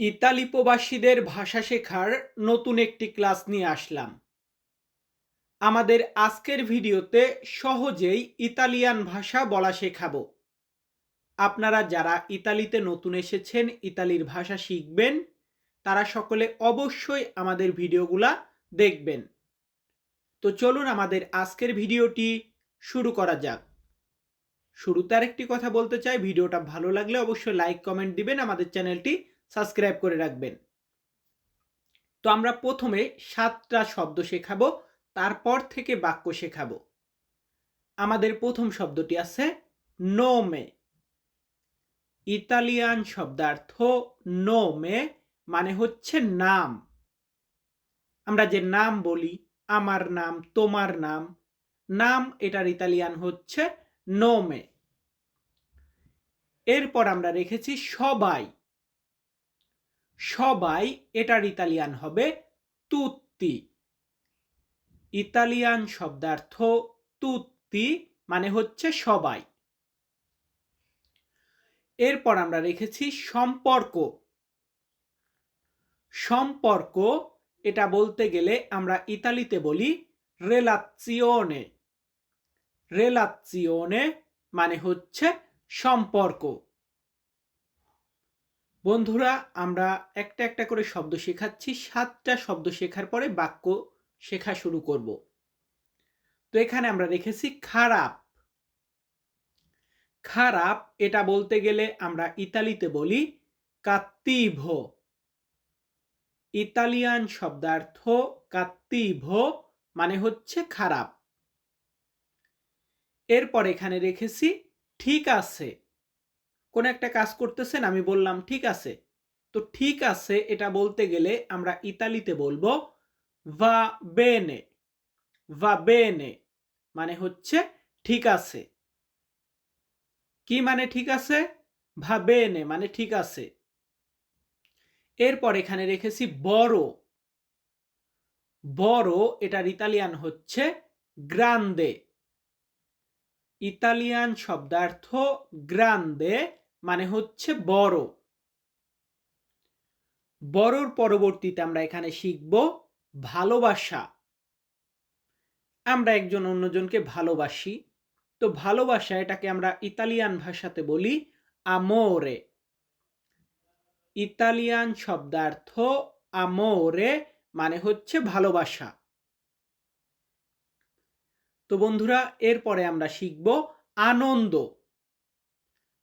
Italy প্রবাসীদের ভাষা শেখার নতুন একটি ক্লাস নিয়ে আসলাম। আমাদের আজকের ভিডিওতে সহজেই ইতালিয়ান ভাষা বলা শেখাবো। আপনারা যারা ইতালিতে নতুন এসেছেন, ইতালির ভাষা শিখবেন, তারা সকলে অবশ্যই আমাদের ভিডিওগুলা দেখবেন। তো চলুন আমাদের আজকের ভিডিওটি শুরু করা যাক। শুরুতে আরেকটি কথা বলতে চাই। ভিডিওটা ভালো লাগলে অবশ্যই লাইক, কমেন্ট দিবেন। আমাদের চ্যানেলটি সাবস্ক্রাইব করে রাখবেন। তো আমরা প্রথমে সাতটা শব্দ শেখাবো, তারপর থেকে বাক্য শেখাবো। আমাদের প্রথম শব্দটি আছে নোমে। ইতালিয়ান শব্দার্থ নোমে মানে হচ্ছে নাম। আমরা যে নাম বলি, আমার নাম, তোমার নাম নাম এটার ইতালিয়ান হচ্ছে নোমে। এরপর আমরা রেখেছি সবাই। সবাই এটার ইতালিয়ান হবে তুত্তি। ইতালিয়ান শব্দার্থ তুত্তি মানে হচ্ছে সবাই। এরপর আমরা রেখেছি সম্পর্ক। সম্পর্ক, এটা বলতে গেলে আমরা ইতালিতে বলি রেলাজিওনে রেলাজিওনে মানে হচ্ছে সম্পর্ক। বন্ধুরা, আমরা একটা একটা করে শব্দ শেখাচ্ছি। সাতটা শব্দ শেখার পরে বাক্য শেখা শুরু করব। তো এখানে আমরা রেখেছি খারাপ। খারাপ, এটা বলতে গেলে আমরা ইতালিতে বলি কাত্তিভ। ইতালিয়ান শব্দার্থ কাত্তিভ মানে হচ্ছে খারাপ। এরপর এখানে রেখেছি ঠিক আছে। কোন একটা কাজ করতেছেন, আমি বললাম, ঠিক আছে। তো ঠিক আছে, এটা বলতে গেলে আমরা ইতালিতে বলব ভা বেনে ভা বেনে মানে হচ্ছে, ঠিক আছে। কি মানে ঠিক আছে? ভা বেনে মানে ঠিক আছে। এরপর এখানে রেখেছি, বড়। বড়, এটার ইতালিয়ান হচ্ছে গ্রান্দে ইতালিয়ান শব্দার্থ গ্রান্দে মানে হচ্ছে বড়। বড়র পরবর্তীতে আমরা এখানে শিখব ভালোবাসা। আমরা একজন অন্যজনকে ভালোবাসি। তো ভালোবাসা এটাকে আমরা ইতালিয়ান ভাষাতে বলি আমোরে ইতালিয়ান শব্দার্থ আমোরে মানে হচ্ছে ভালোবাসা। তো বন্ধুরা, এরপরে আমরা শিখব আনন্দ।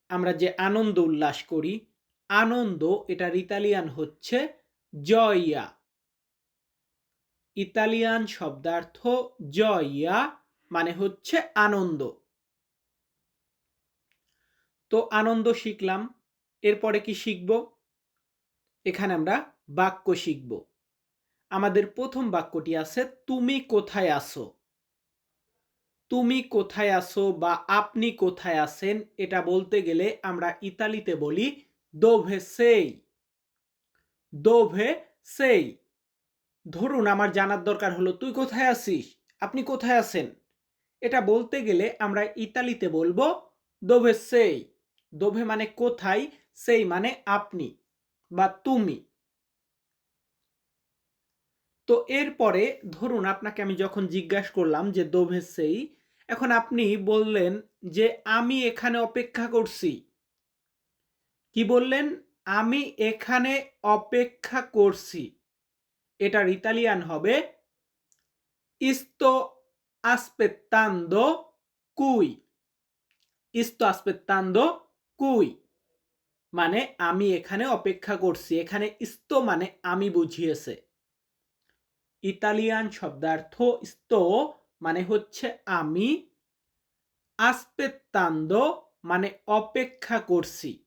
আমরা যে আনন্দ উল্লাস করি, আনন্দ এটার ইতালিয়ান হচ্ছে জয়া ইতালিয়ান শব্দার্থ জয়া মানে হচ্ছে আনন্দ। তো আনন্দ শিখলাম, এরপরে কি শিখব? এখানে আমরা বাক্য শিখব। আমাদের প্রথম বাক্যটি আছে, তুমি কোথায় আসো তুমি কোথায় আসো বা আপনি কোথায় আছেন, এটা বলতে গেলে আমরা ইতালিতে বলি দোভে সেই দোভে সেই ধরুন, আমার জানার দরকার হলো, তুই কোথায় আছিস? আপনি কোথায় আছেন? এটা বলতে গেলে আমরা ইতালিতে বলব দোভে সেই দোভে মানে কোথায় সেই মানে আপনি বা তুমি। তো এরপরে ধরুন, আপনাকে আমি যখন জিজ্ঞাসা করলাম যে দোভে সেই এখন আপনি বললেন যে আমি এখানে অপেক্ষা করছি। কি বললেন? আমি এখানে অপেক্ষা করছি। এটার ইতালিয়ান হবে। ইস্তো আসপেত্তান্দো কুই। ইস্তো আসপেত্তান্দো কুই। মানে আমি এখানে অপেক্ষা করছি। এখানে ইস্তো মানে আমি বুঝিয়েছে। ইতালিয়ান শব্দার্থ ইস্তো মানে হচ্ছে আমি, আসপেত্তান্দো মানে অপেক্ষা করছি।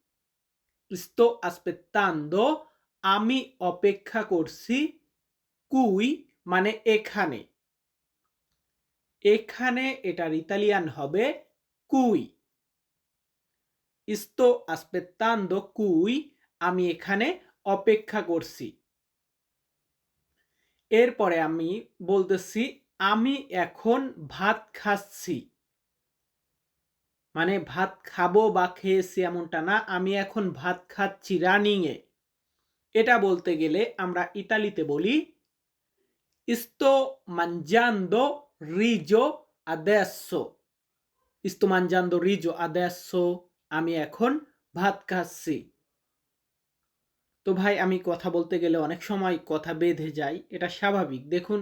sto aspettando আমি অপেক্ষা করছি, কুই মানে এখানে। এখানে এটার ইতালিয়ান হবে কুই। sto aspettando কুই, আমি এখানে অপেক্ষা করছি। এরপরে আমি বলতেছি আমি এখন ভাত খাচ্ছি। মানে ভাত খাব বা খেয়েছি এমনটা না, আমি এখন ভাত খাচ্ছি রানিংয়ে। এটা বলতে গেলে আমরা ইতালিতে বলি sto mangiando রিজো adesso sto mangiando riso adesso আমি এখন ভাত খাচ্ছি। তো ভাই, আমি কথা বলতে গেলে অনেক সময় কথা বেঁধে যায় এটা স্বাভাবিক। দেখুন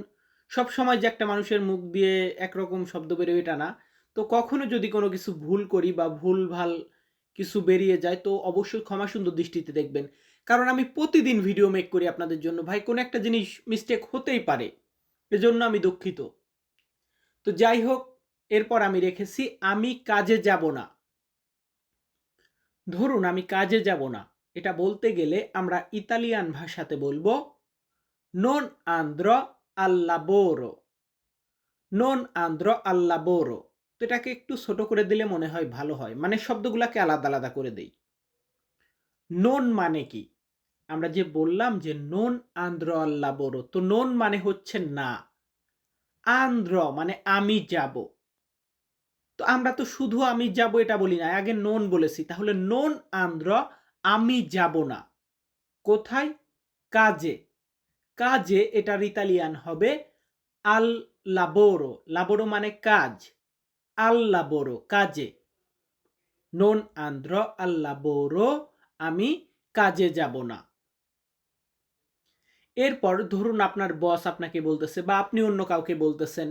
সব সময় যে একটা মানুষের মুখ দিয়ে একরকম শব্দ বেরোয় এটা না। তো কখনো যদি কোনো কিছু ভুল করি বা ভুল ভালো কিছু বেরিয়ে যায়, তো অবশ্যই ক্ষমা সুন্দর দৃষ্টিতে দেখবেন। কারণ আমি প্রতিদিন ভিডিও মেক করি আপনাদের জন্য। ভাই, কোনো একটা জিনিস মিস্টেক হতেই পারে। এজন্য আমি দুঃখিত। তো যাই হোক, এরপর আমি রেখেছি, আমি কাজে যাব না। ধরুন আমি কাজে যাব না। এটা বলতে গেলে আমরা ইতালিয়ান ভাষাতে বলব নন আন্দ্র আল্লাবোরো নন আন্দ্র আল্লাবোরো তো এটাকে একটু ছোট করে দিলে মনে হয় ভালো হয়। মানে শব্দগুলোকে আলাদা আলাদা করে দেই। নন মানে কি? আমরা যে বললাম যে নন আন্দ্র আল্লাবোরো তো নন মানে হচ্ছে না। আন্দ্র মানে আমি যাব। তো আমরা তো শুধু আমি যাব এটা বলি না, আগে নন বলেছি। তাহলে নন আন্দ্র আমি যাব না। কোথায়? কাজে। কাজে এটা ইতালিয়ান হবে আল লাবোরো লাবোরো মানে কাজ। আল লাবোরো কাজে। নন আন্দ্র আল লাবোরো আমি কাজে যাব না। এরপর ধরুন আপনার বস আপনাকে বলতেছে বা আপনি অন্য কাউকে বলতেছেন,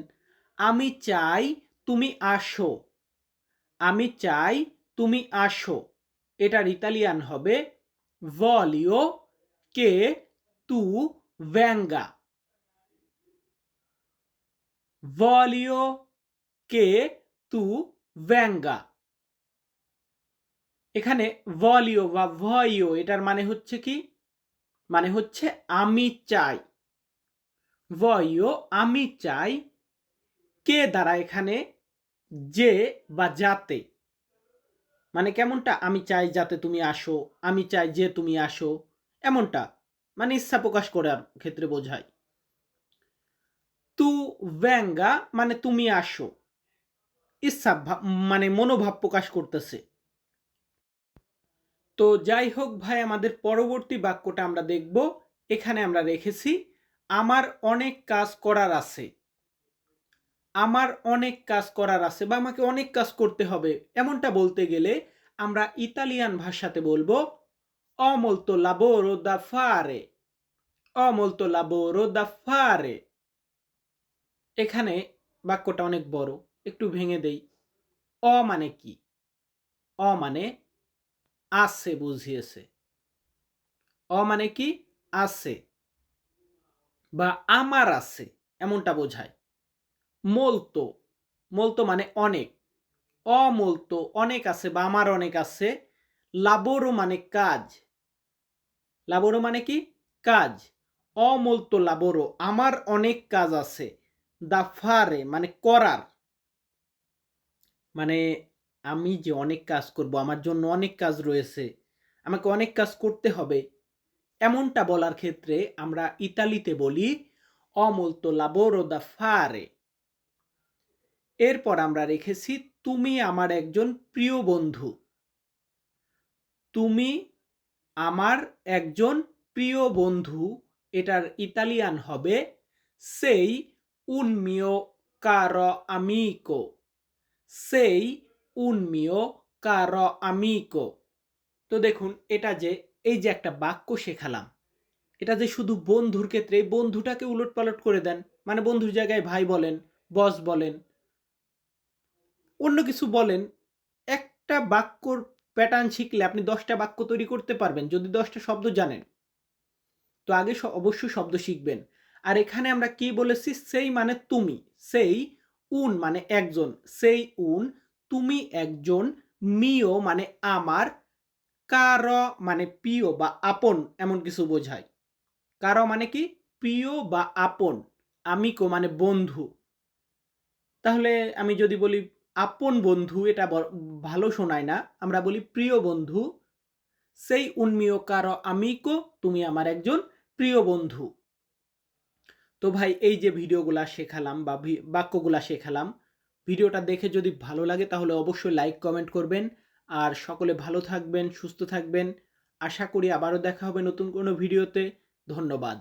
আমি চাই তুমি আসো। আমি চাই তুমি আসো। এটার ইতালিয়ান হবে ভলিও কে তু ভ্যাঙ্গা ভলিও কে তু ভ্যাঙ্গা এখানে ভলিও বা ভয়ও এটার মানে হচ্ছে কি? মানে হচ্ছে আমি চাই। ভয়ও আমি চাই, কে দ্বারা এখানে যে বা যাতে। মানে কেমনটা? আমি চাই যাতে তুমি আসো, আমি চাই যে তুমি আসো, এমনটা। মানে ইচ্ছা প্রকাশ করার ক্ষেত্রে বোঝায়। তু ব্যাঙ্গা মানে তুমি আসো। ইচ্ছা মানে মনোভাব প্রকাশ করতেছে। তো যাই হোক ভাই, আমাদের পরবর্তী বাক্যটা আমরা দেখব। এখানে আমরা রেখেছি, আমার অনেক কাজ করার আছে। আমার অনেক কাজ করার আছে বা আমাকে অনেক কাজ করতে হবে। এমনটা বলতে গেলে আমরা ইতালিয়ান ভাষাতে বলব অমলতো লাবোরো দা ফারে অমলতো লাবোরো দা ফারে এখানে বাক্যটা অনেক বড়, একটু ভেঙে দেই। অ মানে কি? অ মানে আছে বুঝিয়েছে। অ মানে কি? আছে। বা আমার আছে, এমনটা বোঝায়। মলতো মলতো মানে অনেক। অমলতো অনেক আছে বা আমার অনেক আছে। লাবোরো মানে কাজ। লাবোরো মানে কি? কাজ। অমলতো লাবোরো আমার অনেক কাজ আছে। দা ফারে মানে করার মানে আমি যে অনেক কাজ করব, আমার জন্য অনেক কাজ রয়েছে, আমাকে অনেক কাজ করতে হবে, এমনটা বলার ক্ষেত্রে আমরা ইতালিতে বলি অমলতো লাবোরো দা ফারে। এরপর আমরা রেখেছি, তুমি আমার একজন প্রিয় বন্ধু। তুমি আমার একজন প্রিয় বন্ধু, এটার ইতালিয়ান হবে, সেই mio caro amico, সেই mio caro amico তো দেখুন, এটা যে, এই যে একটা বাক্য শেখালাম, এটা যে শুধু বন্ধুর ক্ষেত্রে, বন্ধুটাকে উলট পালট করে দেন মানে বন্ধুর জায়গায় ভাই বলেন বস বলেন, অন্য কিছু বলেন, একটা বাক্যর প্যাটার্ন শিখলে আপনি দশটা বাক্য তৈরি করতে পারবেন, যদি দশটা শব্দ জানেন। তো আগে অবশ্যই শব্দ শিখবেন। আর এখানে আমরা কি বলেছি? সেই মানে তুমি, সেই উন মানে একজন, সেই উন তুমি একজন, মিও মানে আমার, কার মানে প্রিয় বা আপন এমন কিছু বোঝায়। কার মানে কি? প্রিয় বা আপন, আমিকো মানে বন্ধু। তাহলে আমি যদি বলি আপন বন্ধু, এটা ভালো শোনায় না। আমরা বলি, প্রিয় বন্ধু, সেই উন্মিয় কারও আমিকো, তুমি আমার একজন প্রিয় বন্ধু। তো ভাই, এই যে ভিডিওগুলা শেখালাম বা বাক্যগুলা শেখালাম, ভিডিওটা দেখে যদি ভালো লাগে, তাহলে অবশ্যই লাইক, কমেন্ট করবেন। আর সকলে ভালো থাকবেন, সুস্থ থাকবেন। আশা করি আবারও দেখা হবে নতুন কোনো ভিডিওতে। ধন্যবাদ।